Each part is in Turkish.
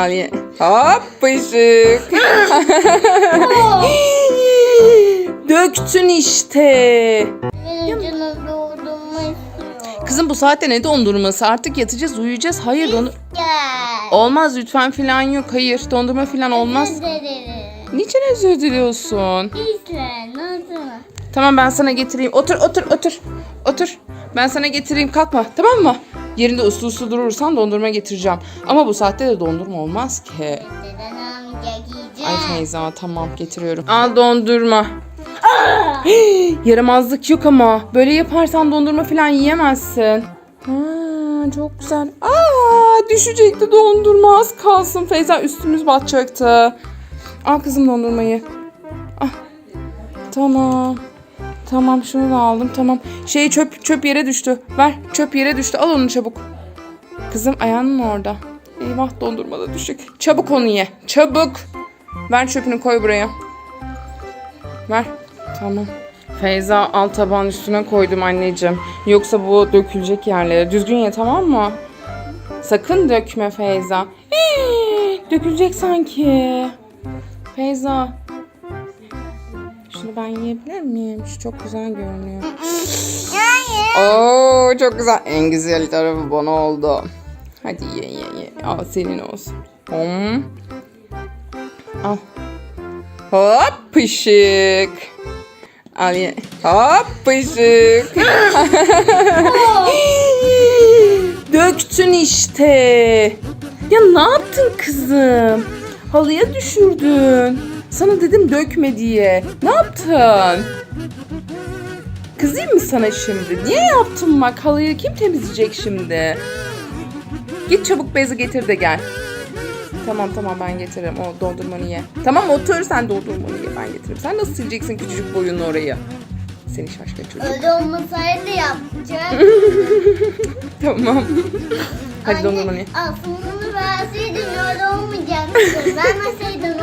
Al ye. Hop pışık. Döktün işte. Benim canım doldurma istiyor. Kızım bu saatte ne dondurması? Artık yatacağız, uyuyacağız. Hayır. Gel. Olmaz lütfen filan yok. Hayır dondurma filan olmaz. Niçin özür diliyorsun? Nasıl? Tamam ben sana getireyim. Otur otur otur. Otur. Ben sana getireyim kalkma tamam mı? Yerinde uslu uslu durursan dondurma getireceğim. Ama bu saatte de dondurma olmaz ki. Neden amca giyeceğim? Ay Feyza tamam getiriyorum. Al dondurma. Yaramazlık yok ama. Böyle yaparsan dondurma falan yiyemezsin. Ha, çok güzel. Aa, düşecekti dondurma az kalsın. Feyza üstümüz batacaktı. Al kızım dondurmayı. Ah. Tamam. Tamam şunu da aldım tamam. Şey çöp çöp yere düştü. Ver çöp yere düştü. Al onu çabuk. Kızım ayağın mı orada? Eyvah dondurma da düşecek. Çabuk onu ye. Çabuk. Ver çöpünü koy buraya. Ver. Tamam. Feyza al tabağın üstüne koydum anneciğim. Yoksa bu dökülecek yerlere. Düzgün ye tamam mı? Sakın dökme Feyza. Hii, dökülecek sanki. Feyza. Şunu ben yiyebilir miyim? Şu çok güzel görünüyor. Oo çok güzel. En güzel tarafı bana oldu. Hadi ye ye ye. Al senin olsun. Hom. Al. Hop pışık. Al ye. Hop pışık. Döktün işte. Ya ne yaptın kızım? Halıya düşürdün. Sana dedim dökme diye. Ne yaptın? Kızayım mı sana şimdi? Niye yaptın bak? Halıyı kim temizleyecek şimdi? Git çabuk bezi getir de gel. Tamam tamam ben getiririm. O dondurmanı ye. Tamam otur sen dondurmanı ye ben getiririm. Sen nasıl sileceksin küçücük boyunla orayı? Seni şaşkın çocuk. Öyle olmasaydı yapacağım. Tamam. Hadi dondurmanı ye. Aslında bunu verseydin öyle olmayacaktı. Vermeseydin.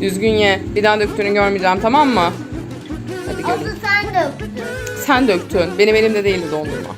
Düzgün ye. Bir daha döktüğünü görmeyeceğim tamam mı? Hadi. Asıl sen döktün. Sen döktün. Benim elimde değildi dondurma.